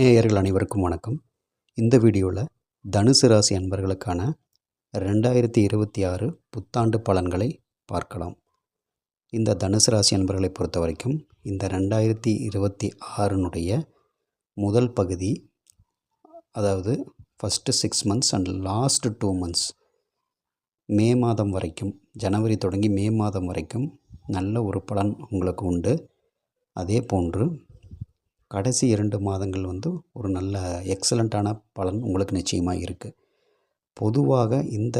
நேயர்கள் அனைவருக்கும் வணக்கம். இந்த வீடியோவில் தனுசு ராசி அன்பர்களுக்கான ரெண்டாயிரத்தி இருபத்தி ஆறு புத்தாண்டு பலன்களை பார்க்கலாம். இந்த தனுசு ராசி அன்பர்களை பொறுத்த வரைக்கும் இந்த ரெண்டாயிரத்தி இருபத்தி ஆறுனுடைய முதல் பகுதி அதாவது first six months and last two months மே மாதம் வரைக்கும் ஜனவரி தொடங்கி மே மாதம் வரைக்கும் நல்ல ஒரு பலன் உங்களுக்கு உண்டு. அதே போன்று கடைசி இரண்டு மாதங்கள் வந்து ஒரு நல்ல எக்ஸலண்ட்டான பலன் உங்களுக்கு நிச்சயமாக இருக்குது பொதுவாக இந்த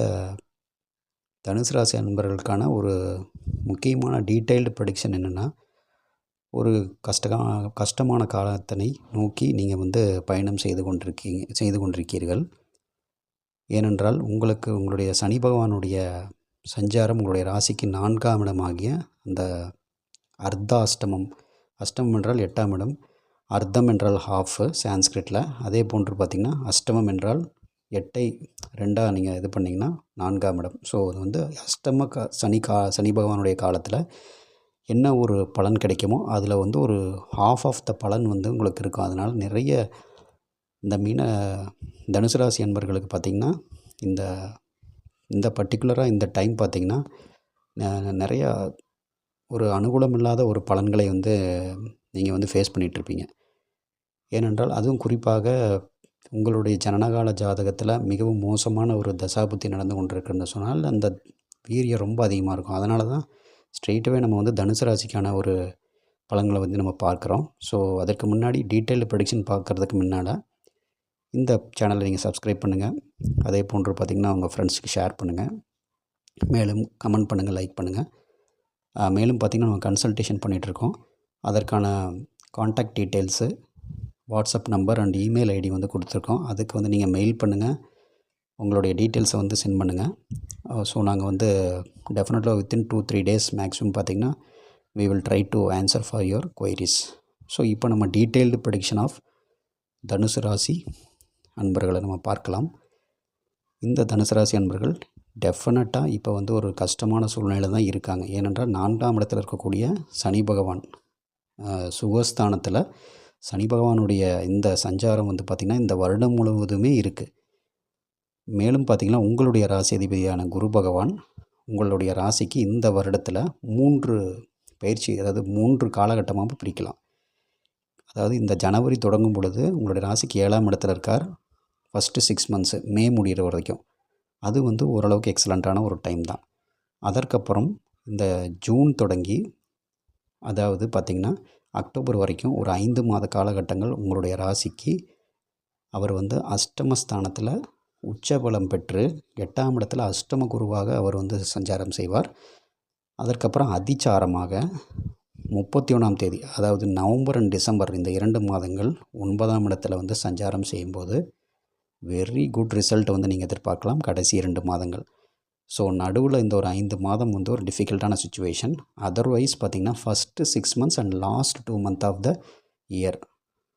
தனுசு ராசி அன்பர்களுக்கான ஒரு முக்கியமான டீட்டெயில்டு ப்ரடிக்ஷன் என்னென்னா ஒரு கஷ்ட கஷ்டமான காலத்தினை நோக்கி நீங்கள் வந்து பயணம் செய்து கொண்டிருக்கீங்க செய்து கொண்டிருக்கீர்கள். ஏனென்றால் உங்களுக்கு உங்களுடைய சனி பகவானுடைய சஞ்சாரம் உங்களுடைய ராசிக்கு நான்காம் இடமாகிய அந்த அர்த்தாஷ்டமம் அஷ்டமம் என்றால் எட்டாம் இடம். அர்த்தம் என்றால் ஹாஃபு சான்ஸ்கிரிட்டில் அதே போன்று பார்த்திங்கன்னா அஷ்டமம் என்றால் எட்டை ரெண்டாக நீங்கள் இது பண்ணிங்கன்னா நான்காம் இடம். ஸோ அது வந்து அஷ்டம க சனி கா சனி பகவானுடைய காலத்தில் என்ன ஒரு பலன் கிடைக்குமோ அதில் வந்து ஒரு ஹாஃப் ஆஃப் த பலன் வந்து உங்களுக்கு இருக்கும். அதனால் நிறைய இந்த மீன தனுசு ராசி என்பர்களுக்கு பார்த்திங்கன்னா இந்த இந்த பர்டிகுலராக இந்த டைம் பார்த்திங்கன்னா நிறையா ஒரு அனுகூலம் இல்லாத ஒரு பலன்களை வந்து நீங்கள் வந்து ஃபேஸ் பண்ணிகிட்ருப்பீங்க ஏனென்றால் அதுவும் குறிப்பாக உங்களுடைய ஜனனகால ஜாதகத்தில் மிகவும் மோசமான ஒரு தசாபுத்தி நடந்து கொண்டிருக்குன்னு சொன்னால் அந்த வீரியம் ரொம்ப அதிகமாக இருக்கும். அதனால தான் ஸ்ட்ரெயிட்டாகவே நம்ம வந்து தனுசு ராசிக்கான ஒரு பழங்களை வந்து நம்ம பார்க்குறோம். ஸோ அதற்கு முன்னாடி டீட்டெயில் ப்ரொடிக்ஷன் பார்க்குறதுக்கு முன்னால் இந்த சேனலை நீங்கள் சப்ஸ்கிரைப் பண்ணுங்கள் அதே போன்று பார்த்திங்கன்னா உங்கள் ஃப்ரெண்ட்ஸுக்கு ஷேர் பண்ணுங்கள் மேலும் கமெண்ட் பண்ணுங்கள் லைக் பண்ணுங்கள் மேலும் பார்த்திங்கன்னா நம்ம கன்சல்டேஷன் பண்ணிகிட்ருக்கோம் அதற்கான contact details WhatsApp number and email ID வந்து கொடுத்துருக்கோம். அதுக்கு வந்து நீங்கள் மெயில் பண்ணுங்கள் உங்களுடைய டீட்டெயில்ஸை வந்து சென்ட் பண்ணுங்கள் ஸோ நாங்கள் வந்து டெஃபினட்டாக within two three days maximum பார்த்திங்கன்னா we will try to answer for your queries so இப்போ நம்ம டீட்டெயில்டு ப்ரடிக்ஷன் ஆஃப் தனுசு ராசி அன்பர்களை நம்ம பார்க்கலாம். இந்த தனுசு ராசி அன்பர்கள் டெஃபினட்டாக இப்போ வந்து ஒரு கஷ்டமான சூழ்நிலை தான் இருக்காங்க. ஏனென்றால் நான்காம் இடத்துல இருக்கக்கூடிய சனி பகவான் சுகஸ்தானத்தில் சனி பகவானுடைய இந்த சஞ்சாரம் வந்து பார்த்திங்கன்னா இந்த வருடம் முழுவதுமே இருக்குது மேலும் பார்த்திங்கன்னா உங்களுடைய ராசி அதிபதியான குரு பகவான் உங்களுடைய ராசிக்கு இந்த வருடத்தில் மூன்று பயிற்சி அதாவது மூன்று காலகட்டமாக பிரிக்கலாம். அதாவது இந்த ஜனவரி தொடங்கும் பொழுது உங்களுடைய ராசிக்கு ஏழாம் இடத்துல இருக்கார். ஃபஸ்ட்டு சிக்ஸ் மந்த்ஸு மே முடிகிற வரைக்கும். அது வந்து ஓரளவுக்கு எக்ஸலண்ட்டான ஒரு டைம் தான். அதற்கப்புறம் இந்த ஜூன் தொடங்கி அதாவது பார்த்திங்கன்னா அக்டோபர் வரைக்கும் ஒரு ஐந்து மாத காலகட்டங்கள் உங்களுடைய ராசிக்கு அவர் வந்து அஷ்டமஸ்தானத்தில் உச்சபலம் பெற்று எட்டாம் இடத்துல அஷ்டம குருவாக அவர் வந்து சஞ்சாரம் செய்வார். அதற்கப்புறம் அதிச்சாரமாக முப்பத்தி ஒன்றாம் தேதி அதாவது நவம்பர் அண்ட் டிசம்பர் இந்த இரண்டு மாதங்கள் ஒன்பதாம் இடத்துல வந்து சஞ்சாரம் செய்யும்போது வெரி குட் ரிசல்ட் வந்து நீங்கள் எதிர்பார்க்கலாம். கடைசி இரண்டு மாதங்கள். ஸோ நடுவில் இந்த ஒரு ஐந்து மாதம் வந்து ஒரு டிஃபிகல்ட்டான சுச்சுவேஷன் அதர்வைஸ் பார்த்திங்கன்னா first six months and last two month of the year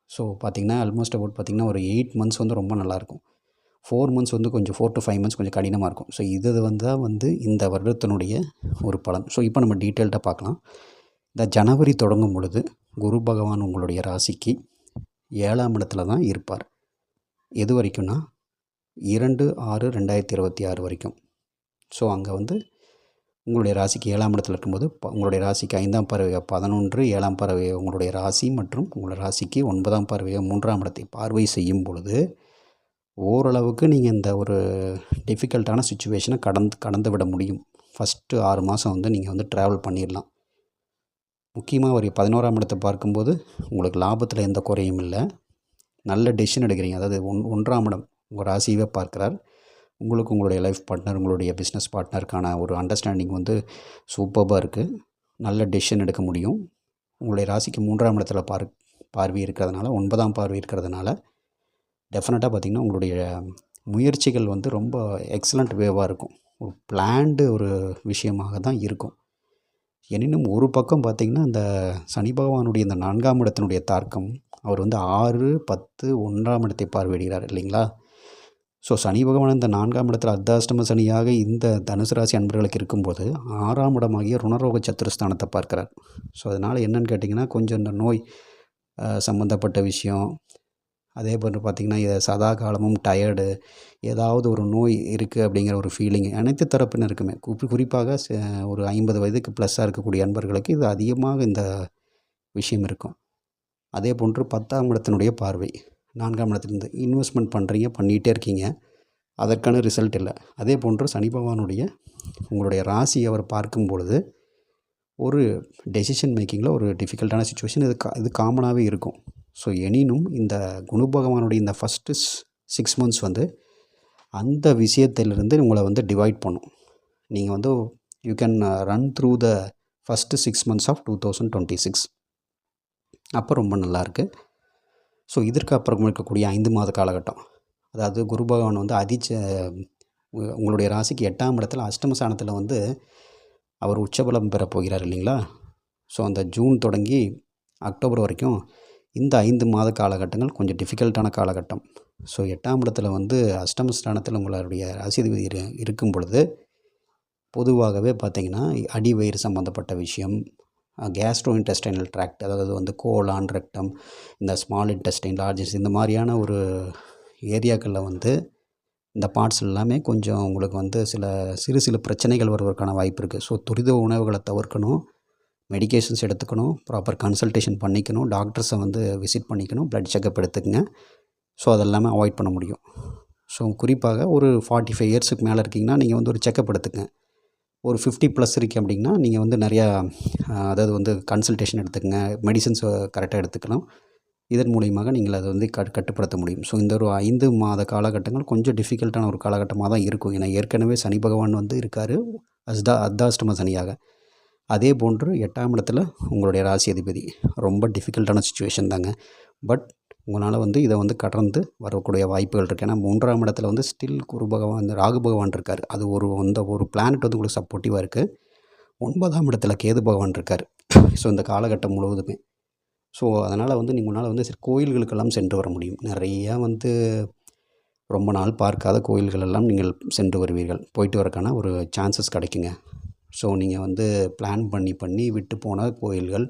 so பார்த்திங்கன்னா ஆல்மோஸ்ட் அபவுட் பார்த்திங்கன்னா ஒரு எயிட் மந்த்ஸ் வந்து ரொம்ப நல்லாயிருக்கும் ஃபோர் மந்த்ஸ் வந்து கொஞ்சம் ஃபோர் டு ஃபைவ் மந்த்ஸ் கொஞ்சம் கடினமாக இருக்கும். ஸோ இது வந்து தான் வந்து இந்த வருடத்தினுடைய ஒரு பலன். ஸோ இப்போ நம்ம டீட்டெயில்டாக பார்க்கலாம் இந்த ஜனவரி தொடங்கும் பொழுது குரு பகவான் உங்களுடைய ராசிக்கு ஏழாம் இடத்துல தான் இருப்பார். எது வரைக்கும்னா இரண்டு ஆறு ரெண்டாயிரத்தி இருபத்தி ஆறு வரைக்கும். ஸோ அங்கே வந்து உங்களுடைய ராசிக்கு ஏழாம் இடத்துல இருக்கும்போது உங்களுடைய ராசிக்கு ஐந்தாம் பறவையாக பதினொன்று ஏழாம் பறவையாக உங்களுடைய ராசி மற்றும் உங்களுடைய ராசிக்கு ஒன்பதாம் பறவையாக மூன்றாம் இடத்தை பார்வை செய்யும் பொழுது ஓரளவுக்கு நீங்கள் இந்த ஒரு டிஃபிகல்ட்டான சுச்சுவேஷனை கடந்து கடந்து விட முடியும். ஃபஸ்ட்டு ஆறு மாதம் வந்து நீங்கள் வந்து ட்ராவல் பண்ணிடலாம் முக்கியமாக ஒரு பதினோராம் இடத்தை பார்க்கும்போது உங்களுக்கு லாபத்தில் எந்த குறையும் இல்லை. நல்ல டெசிஷன் எடுக்கிறீங்க. அதாவது ஒன் ஒன்றாம் இடம் உங்கள் ராசியவே பார்க்குறார். உங்களுக்கு உங்களுடைய லைஃப் பார்ட்னர் உங்களுடைய பிஸ்னஸ் பார்ட்னருக்கான ஒரு அண்டர்ஸ்டாண்டிங் வந்து சூப்பராக இருக்குது நல்ல டெசிஷன் எடுக்க முடியும். உங்களுடைய ராசிக்கு மூன்றாம் இடத்துல பார் பார்வை இருக்கிறதுனால ஒன்பதாம் பார்வை இருக்கிறதுனால டெஃபினட்டாக பார்த்திங்கன்னா உங்களுடைய முயற்சிகள் வந்து ரொம்ப எக்ஸலண்ட் வேவாக இருக்கும். ஒரு பிளான்டு ஒரு விஷயமாக தான் இருக்கும். எனினும் ஒரு பக்கம் பார்த்திங்கன்னா இந்த சனி பகவானுடைய இந்த நான்காம் இடத்தினுடைய தாக்கம் அவர் வந்து ஆறு பத்து ஒன்றாம் இடத்தை பார்வையிடுகிறார் இல்லைங்களா? ஸோ சனி பகவான் இந்த நான்காம் இடத்தில் அர்த்தாஷ்டம சனியாக இந்த தனுசு ராசி அன்பர்களுக்கு இருக்கும்போது ஆறாம் இடமாகிய ருணரோக சத்துருஸ்தானத்தை பார்க்குறார். ஸோ அதனால் என்னென்னு கேட்டிங்கன்னா கொஞ்சம் இந்த நோய் சம்மந்தப்பட்ட விஷயம் அதே போன்று பார்த்திங்கன்னா இதை சதா காலமும் டயர்டு ஏதாவது ஒரு நோய் இருக்குது அப்படிங்கிற ஒரு ஃபீலிங் அனைத்து தரப்பினருக்குமே. குறி குறிப்பாக ச- ஒரு ஐம்பது வயதுக்கு ப்ளஸ்ஸாக இருக்கக்கூடிய அன்பர்களுக்கு இது அதிகமாக இந்த விஷயம் இருக்கும். அதே போன்று பத்தாம் இடத்தினுடைய பார்வை. நான்காம் இடத்துலேருந்து இன்வெஸ்ட்மெண்ட் பண்ணுறீங்க பண்ணிகிட்டே இருக்கீங்க. அதற்கான ரிசல்ட் இல்லை. அதே போன்று சனி பகவானுடைய உங்களுடைய ராசி அவர் பார்க்கும் பொழுது ஒரு டெசிஷன் மேக்கிங்கில் ஒரு டிஃபிகல்ட்டான சுச்சுவேஷன் இது கா இது காமனாகவே இருக்கும். ஸோ எனினும் இந்த குணு பகவானுடைய இந்த ஃபஸ்ட்டு சிக்ஸ் மந்த்ஸ் வந்து அந்த விஷயத்திலிருந்து உங்களை வந்து டிவைட் பண்ணும். நீங்கள் வந்து you can run through the first six months of two thousand twenty six அப்போ ரொம்ப நல்லாயிருக்கு ஸோ இதற்கு அப்புறம் இருக்கக்கூடிய ஐந்து மாத காலகட்டம். அதாவது குரு பகவான் வந்து அதிச்ச உங்களுடைய ராசிக்கு எட்டாம் இடத்துல அஷ்டமிஸ்தானத்தில் வந்து அவர் உச்சபலம் பெற போகிறார் இல்லைங்களா? ஸோ அந்த ஜூன் தொடங்கி அக்டோபர் வரைக்கும் இந்த ஐந்து மாத காலகட்டங்கள் கொஞ்சம் டிஃபிகல்ட்டான காலகட்டம். ஸோ எட்டாம் இடத்துல வந்து அஷ்டம ஸ்தானத்தில் உங்களுடைய ராசிதிபதி இரு இருக்கும் பொழுது பொதுவாகவே பார்த்திங்கன்னா அடி வயிறு சம்மந்தப்பட்ட விஷயம் கேஸ்ட்ரோ இன்டெஸ்டைனல் ட்ராக்ட் அதாவது வந்து கோலான் ரெக்டம் இந்த ஸ்மால் இன்டெஸ்டைன் லார்ஜஸ் இந்த மாதிரியான ஒரு ஏரியாக்களில் வந்து இந்த பார்ட்ஸ் எல்லாமே கொஞ்சம் உங்களுக்கு வந்து சில சிறு சிறு பிரச்சனைகள் வருவதற்கான வாய்ப்பு இருக்குது ஸோ துரித உணவுகளை தவிர்க்கணும் மெடிகேஷன்ஸ் எடுத்துக்கணும் ப்ராப்பர் கன்சல்டேஷன் பண்ணிக்கணும் டாக்டர்ஸை வந்து விசிட் பண்ணிக்கணும் ப்ளட் செக்கப் எடுத்துக்கங்க. ஸோ அதெல்லாமே அவாய்ட் பண்ண முடியும். ஸோ குறிப்பாக ஒரு ஃபார்ட்டி ஃபைவ் இயர்ஸுக்கு மேலே இருக்கீங்கன்னா நீங்கள் வந்து ஒரு செக்கப் எடுத்துக்கங்க. ஒரு ஃபிஃப்டி ப்ளஸ் இருக்கு அப்படின்னா நீங்கள் வந்து நிறையா அதாவது வந்து கன்சல்டேஷன் எடுத்துக்கங்க. மெடிசன்ஸ் கரெக்டாக எடுத்துக்கலாம். இதன் மூலியமாக நீங்கள் அதை வந்து கட் கட்டுப்படுத்த முடியும். ஸோ இந்த ஒரு ஐந்து மாத காலகட்டங்கள் கொஞ்சம் டிஃபிகல்ட்டான ஒரு காலகட்டமாக தான் இருக்கும். ஏன்னா ஏற்கனவே சனி பகவான் வந்து இருக்கார். அஸ்தா அர்த்தாஷ்டம சனியாக. அதே போன்று எட்டாம் இடத்துல உங்களுடைய ராசி அதிபதி. ரொம்ப டிஃபிகல்ட்டான சுச்சுவேஷன் தாங்க. பட் உங்களால் வந்து இதை வந்து கடந்து வரக்கூடிய வாய்ப்புகள் இருக்குது ஏன்னா மூன்றாம் இடத்துல வந்து ஸ்டில் குரு பகவான் ராகு பகவான் இருக்கார். அது ஒரு அந்த ஒரு பிளானட் வந்து உங்களுக்கு சப்போர்ட்டிவாக இருக்குது ஒன்பதாம் இடத்துல கேது பகவான் இருக்கார். ஸோ இந்த காலகட்டம் முழுவதுமே. ஸோ அதனால் வந்து நீங்கள் உங்களால் வந்து சரி கோயில்களுக்கெல்லாம் சென்று வர முடியும். நிறையா வந்து ரொம்ப நாள் பார்க்காத கோயில்களெல்லாம் நீங்கள் சென்று வருவீர்கள். போயிட்டு வரக்கான ஒரு சான்சஸ் கிடைக்குங்க. ஸோ நீங்கள் வந்து பிளான் பண்ணி பண்ணி விட்டு போன கோயில்கள்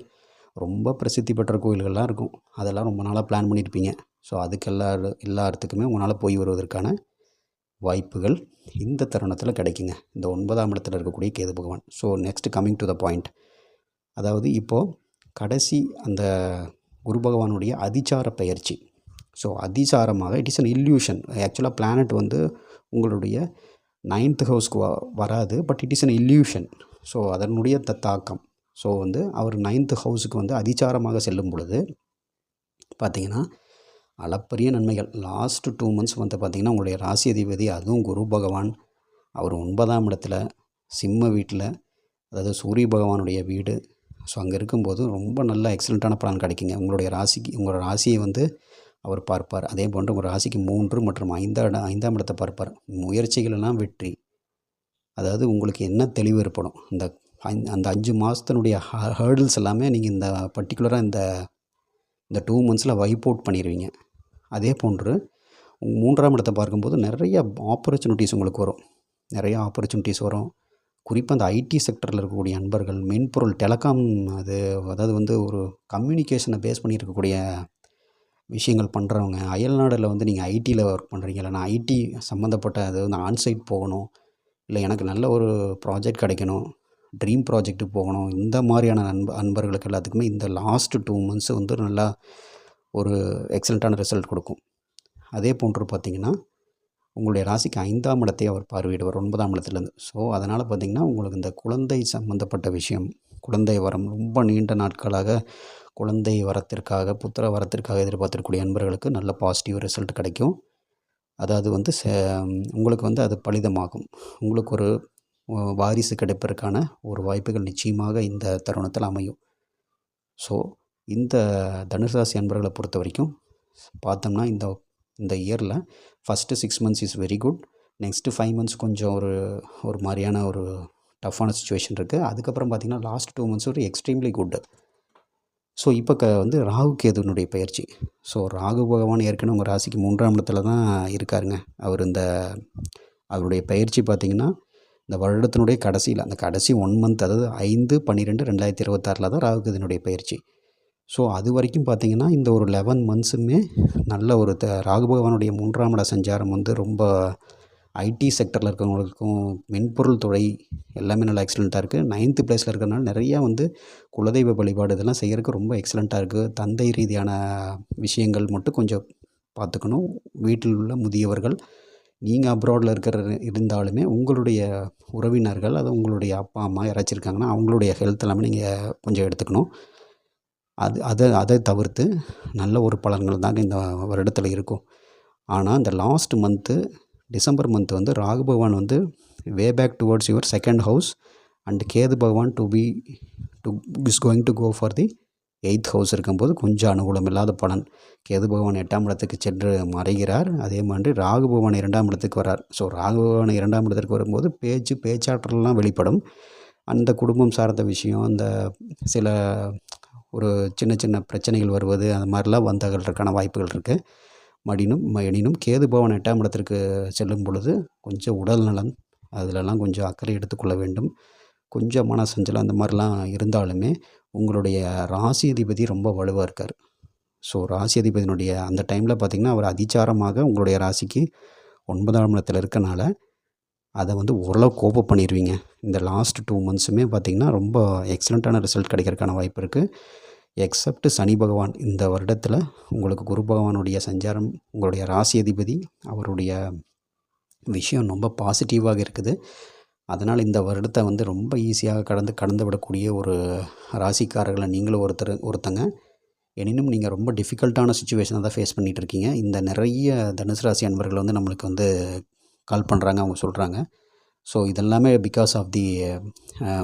ரொம்ப பிரசித்தி பெற்ற கோயில்கள்லாம் இருக்கும். அதெல்லாம் ரொம்ப நாளாக பிளான் பண்ணியிருப்பீங்க ஸோ அதுக்கு எல்லா எல்லா இடத்துக்குமே உங்களால் போய் வருவதற்கான வாய்ப்புகள் இந்த தருணத்தில் கிடைக்குங்க. இந்த ஒன்பதாம் இடத்துல இருக்கக்கூடிய கேது பகவான். So next coming to the point அதாவது இப்போது கடைசி அந்த குரு பகவானுடைய அதிசார பயிற்சி. ஸோ அதிசாரமாக இட் இஸ் அன் இல்யூஷன் ஆக்சுவலாக பிளானட் வந்து உங்களுடைய நைன்த் ஹவுஸ்க்கு வ வராது but it is an illusion so அதனுடைய த தாக்கம். ஸோ வந்து அவர் நைன்த்து ஹவுஸுக்கு வந்து அதிசாரமாக செல்லும் பொழுது பார்த்திங்கன்னா அளப்பரிய நன்மைகள். லாஸ்ட்டு டூ மந்த்ஸ் வந்து பார்த்திங்கன்னா உங்களுடைய ராசி அதிபதி அதுவும் குரு பகவான். அவர் ஒன்பதாம் இடத்துல சிம்ம வீட்டில் அதாவது சூரிய பகவானுடைய வீடு. ஸோ அங்கே இருக்கும்போது ரொம்ப நல்ல எக்ஸலண்ட்டான பலன் கிடைக்குங்க. உங்களுடைய ராசிக்கு உங்களோட ராசியை வந்து அவர் பார்ப்பார். அதே போன்று உங்கள் ராசிக்கு மூன்று மற்றும் ஐந்தா இடம் ஐந்தாம் இடத்தை பார்ப்பார். முயற்சிகளெல்லாம் வெற்றி. அதாவது உங்களுக்கு என்ன தெளிவு ஏற்படும்? இந்த அந்த அஞ்சு மாதத்தினுடைய ஹேர்டில்ஸ் எல்லாமே நீங்கள் இந்த பர்டிகுலராக இந்த இந்த டூ மந்த்ஸில் வைப் அவுட் பண்ணிடுவீங்க அதே போன்று மூன்றாம் இடத்தை பார்க்கும்போது நிறைய ஆப்பர்ச்சுனிட்டிஸ் உங்களுக்கு வரும். நிறைய ஆப்பர்ச்சுனிட்டிஸ் வரும். குறிப்பாக அந்த ஐடி செக்டரில் இருக்கக்கூடிய நண்பர்கள் மென்பொருள் டெலகாம் அது அதாவது வந்து ஒரு கம்யூனிகேஷனை பேஸ் பண்ணி இருக்கக்கூடிய விஷயங்கள் பண்ணுறவங்க அயல்நாடில் வந்து நீங்கள் ஐடியில் ஒர்க் பண்ணுறீங்க இல்லைனா ஐடி சம்மந்தப்பட்ட அது வந்து ஆன்சைட் போகணும் இல்லை எனக்கு நல்ல ஒரு ப்ராஜெக்ட் கிடைக்கணும் ட்ரீம் ப்ராஜெக்ட்டுக்கு போகணும். இந்த மாதிரியான நண்ப அன்பர்களுக்கு எல்லாத்துக்குமே இந்த லாஸ்ட்டு டூ மந்த்ஸ் வந்து நல்லா ஒரு எக்ஸலண்ட்டான ரிசல்ட் கொடுக்கும். அதே போன்று பார்த்தீங்கன்னா உங்களுடைய ராசிக்கு ஐந்தாம் இடத்தை அவர் பார்வையிடுவார் ஒன்பதாம் இடத்துலேருந்து. ஸோ அதனால் பார்த்திங்கன்னா உங்களுக்கு இந்த குழந்தை சம்மந்தப்பட்ட விஷயம் குழந்தை வரம் ரொம்ப நீண்ட நாட்களாக குழந்தை வரத்திற்காக புத்திர வரத்திற்காக எதிர்பார்த்திருக்கக்கூடிய அன்பர்களுக்கு நல்ல பாசிட்டிவ் ரிசல்ட் கிடைக்கும். அதாவது வந்து ச உங்களுக்கு வந்து அது பலிதமாகும். உங்களுக்கு ஒரு வாரிசு கிடைப்பதற்கான ஒரு வாய்ப்புகள் நிச்சயமாக இந்த தருணத்தில் அமையும். ஸோ இந்த தனுசு ராசி அன்பர்களை பொறுத்த வரைக்கும் பார்த்தோம்னா இந்த இந்த இயரில் first six months is very good next five months கொஞ்சம் ஒரு ஒரு மாதிரியான ஒரு டஃப்பான சுச்சுவேஷன் இருக்குது அதுக்கப்புறம் பார்த்திங்கன்னா லாஸ்ட் டூ மந்த்ஸ் ஒரு எக்ஸ்ட்ரீம்லி குட் ஸோ இப்போ க வந்து ராகு கேதுனுடைய பயிற்சி. ஸோ ராகு பகவான் ஏற்கனவே உங்கள் ராசிக்கு மூன்றாம் இடத்துல தான் இருக்காருங்க. அவர் இந்த அவருடைய பயிற்சி பார்த்திங்கன்னா இந்த வருடத்தினுடைய கடைசியில் அந்த கடைசி ஒன் மந்த் அதாவது ஐந்து பன்னிரெண்டு ரெண்டாயிரத்தி இருபத்தாறில் தான் ராகு கேதுனுடைய பயிற்சி. ஸோ அது வரைக்கும் பார்த்தீங்கன்னா இந்த ஒரு லெவன் மந்த்ஸுமே நல்ல ஒரு த ராகு பகவானுடைய மூன்றாம் இட சஞ்சாரம் வந்து ரொம்ப ஐடி செக்டரில் இருக்கிறவங்களுக்கும் மென்பொருள் துறை எல்லாமே நல்லா எக்ஸலண்ட்டாக இருக்குது நைன்த்து ப்ளேஸில் இருக்கிறனால நிறையா வந்து குலதெய்வ வழிபாடு இதெல்லாம் செய்கிறதுக்கு ரொம்ப எக்ஸலண்ட்டாக இருக்குது தந்தை ரீதியான விஷயங்கள் மட்டும் கொஞ்சம் பார்த்துக்கணும் வீட்டில் உள்ள முதியவர்கள் நீங்கள் அப்ராடில் இருக்கிற இருந்தாலுமே உங்களுடைய உறவினர்கள் அது உங்களுடைய அப்பா அம்மா யாராச்சும் இருக்காங்கன்னா அவங்களுடைய ஹெல்த் எல்லாமே நீங்கள் கொஞ்சம் எடுத்துக்கணும். அது அதை அதை தவிர்த்து நல்ல ஒரு பலன்கள் தாங்க இந்த வருடத்தில் இருக்கும். ஆனால் இந்த லாஸ்ட் மந்த்து டிசம்பர் மந்த் வந்து ராகு பகவான் வந்து way back towards your second house and Ketu பகவான் to be to is going to go for the eighth house இருக்கும்போது கொஞ்சம் அனுகூலம் இல்லாத பலன் கேது பகவான் எட்டாம் இடத்துக்கு சென்று மறைகிறார். அதே மாதிரி ராகு பகவான் இரண்டாம் இடத்துக்கு வரார். ஸோ ராகு பகவான் இரண்டாம் இடத்திற்கு வரும்போது பேச்சு பேச்சாற்றலாம் வெளிப்படும். அந்த குடும்பம் சார்ந்த விஷயம் அந்த சில ஒரு சின்ன சின்ன பிரச்சனைகள் வருவது அந்த மாதிரிலாம் வந்ததற்கான வாய்ப்புகள் இருக்குது மடினும் எனினும் கேது பவன் எட்டாம் இடத்திற்கு செல்லும் பொழுது கொஞ்சம் உடல் நலம் அதிலெல்லாம் கொஞ்சம் அக்கறை எடுத்துக்கொள்ள வேண்டும். கொஞ்சம் மன சஞ்சலம் அந்த மாதிரிலாம் இருந்தாலுமே உங்களுடைய ராசி அதிபதி ரொம்ப வலுவாக இருக்கார். ஸோ ராசி அதிபதியினுடைய அந்த டைமில் பார்த்திங்கன்னா அவர் அதிச்சாரமாக உங்களுடைய ராசிக்கு ஒன்பதாம் இடத்துல இருக்கனால அதை வந்து ஓரளவு கோப்ப பண்ணிடுவீங்க இந்த லாஸ்ட் டூ மந்த்ஸுமே பார்த்திங்கன்னா ரொம்ப எக்ஸலண்ட்டான ரிசல்ட் கிடைக்கிறதுக்கான வாய்ப்பு இருக்குது எக்ஸப்ட் சனி பகவான் இந்த வருடத்தில் உங்களுக்கு குரு பகவானுடைய சஞ்சாரம் உங்களுடைய ராசி அதிபதி அவருடைய விஷயம் ரொம்ப பாசிட்டிவாக இருக்குது. அதனால் இந்த வருடத்தை வந்து ரொம்ப ஈஸியாக கடந்து கடந்து விடக்கூடிய ஒரு ராசிக்காரர்களை நீங்களும் ஒருத்தர் ஒருத்தங்க. எனினும் நீங்கள் ரொம்ப டிஃபிகல்ட்டான சுச்சுவேஷனை தான் ஃபேஸ் பண்ணிகிட்டு இருக்கீங்க இந்த நிறைய தனுசு ராசி அன்பர்கள் வந்து நம்மளுக்கு வந்து கால் பண்ணுறாங்க அவங்க சொல்கிறாங்க ஸோ இதெல்லாமே பிகாஸ் ஆஃப் தி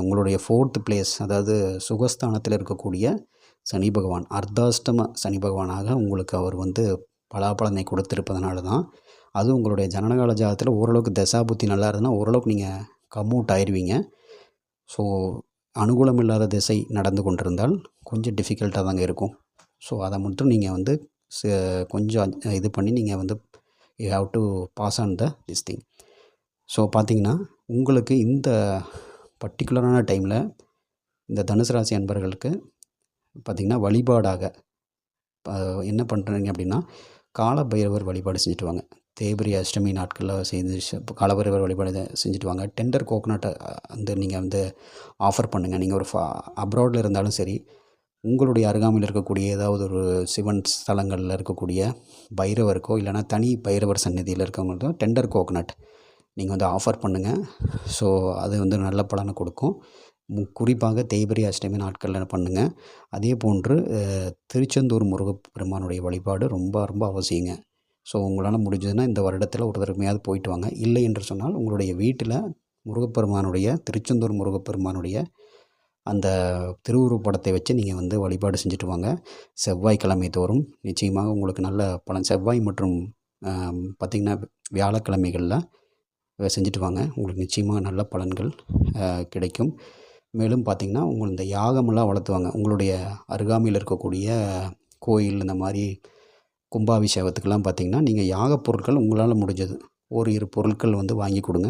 உங்களுடைய ஃபோர்த் பிளேஸ் அதாவது சுகஸ்தானத்தில் இருக்கக்கூடிய சனி பகவான் அர்த்தாஷ்டம சனி பகவானாக உங்களுக்கு அவர் வந்து பலாபலனை கொடுத்துருப்பதனால தான் அது உங்களுடைய ஜனனகால ஜாதத்தில் ஓரளவுக்கு தசாபுத்தி நல்லா இருந்ததுன்னா ஓரளவுக்கு நீங்கள் கம் அவுட் ஆயிடுவீங்க ஸோ அனுகூலம் இல்லாத திசை நடந்து கொண்டிருந்தால் கொஞ்சம் டிஃபிகல்ட்டாக தாங்க இருக்கும். ஸோ அதை மட்டும் நீங்கள் வந்து கொஞ்சம் இது பண்ணி நீங்கள் வந்து you have to pass on the this thing so பார்த்தீங்கன்னா உங்களுக்கு இந்த பர்டிகுலரான டைமில் இந்த தனுசு ராசி அன்பர்களுக்கு பார்த்திங்கன்னா வழிபாடாக என்ன பண்ணுறீங்க அப்படின்னா காலபைரவர் வழிபாடு செஞ்சுட்டு வாங்க. தேய்பிரி அஷ்டமி நாட்களில் செய்து கலபரிவர் வழிபாடு செஞ்சுட்டு வாங்க. டெண்டர் கோகனட்டை வந்து நீங்கள் வந்து ஆஃபர் பண்ணுங்கள் நீங்கள் ஒரு ஃபா அப்ராடில் இருந்தாலும் சரி உங்களுடைய அருகாமையில் இருக்கக்கூடிய ஏதாவது ஒரு சிவன் ஸ்தலங்களில் இருக்கக்கூடிய பைரவருக்கோ இல்லைனா தனி பைரவர் சந்நிதியில் இருக்கவங்களுக்கோ டெண்டர் கோகனட் நீங்கள் வந்து ஆஃபர் பண்ணுங்கள் ஸோ அது வந்து நல்ல பலனை கொடுக்கும். குறிப்பாக தேய்பிரி அஷ்டமி நாட்களில் பண்ணுங்கள் அதே போன்று திருச்செந்தூர் முருகப்பெருமானுடைய வழிபாடு ரொம்ப ரொம்ப அவசியங்க. ஸோ உங்களால் முடிஞ்சதுன்னா இந்த வருடத்தில் ஒரு தடவையாவது போயிட்டு வாங்க. இல்லை என்று சொன்னால் உங்களுடைய வீட்டில் முருகப்பெருமானுடைய திருச்செந்தூர் முருகப்பெருமானுடைய அந்த திருவுருப்படத்தை வச்சு நீங்கள் வந்து வழிபாடு செஞ்சுட்டு வாங்க. செவ்வாய்க்கிழமை தோறும் நிச்சயமாக உங்களுக்கு நல்ல பலன் செவ்வாய் மற்றும் பார்த்திங்கன்னா வியாழக்கிழமைகளில் செஞ்சுட்டு வாங்க. உங்களுக்கு நிச்சயமாக நல்ல பலன்கள் கிடைக்கும். மேலும் பார்த்திங்கன்னா உங்கள் இந்த யாகமெல்லாம் வளர்த்துவாங்க உங்களுடைய அருகாமையில் இருக்கக்கூடிய கோயில் இந்த மாதிரி கும்பாபிஷேகத்துக்கெல்லாம் பார்த்திங்கன்னா நீங்கள் யாக பொருட்கள் உங்களால் முடிஞ்சது. ஒரு இரு பொருட்கள் வந்து வாங்கி கொடுங்க.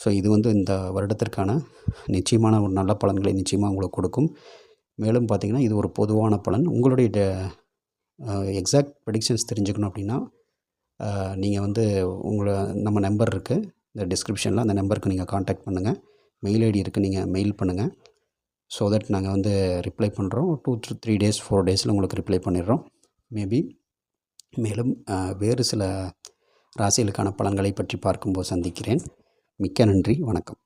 ஸோ இது வந்து இந்த வருடத்திற்கான நிச்சயமான ஒரு நல்ல பலன்களை நிச்சயமாக உங்களுக்கு கொடுக்கும். மேலும் பார்த்திங்கன்னா இது ஒரு பொதுவான பலன். உங்களுடைய எக்ஸாக்ட் ப்ரெடிக்ஷன்ஸ் தெரிஞ்சுக்கணும் அப்படின்னா நீங்கள் வந்து உங்களை நம்ம நம்பர் இருக்குது இந்த டிஸ்கிரிப்ஷனில் அந்த நம்பருக்கு நீங்கள் காண்டாக்ட் பண்ணுங்கள் மெயில் ஐடி இருக்குது நீங்கள் மெயில் பண்ணுங்கள் ஸோ தட் நாங்கள் வந்து ரிப்ளை பண்ணுறோம் டூ த்ரீ டேஸ் ஃபோர் டேஸில் உங்களுக்கு ரிப்ளை பண்ணிடுறோம். மேபி மேலும் வேறு சில ராசிகளுக்கான பலன்களை பற்றி பார்க்கும்போது சந்திக்கிறேன். மிக்க நன்றி. வணக்கம்.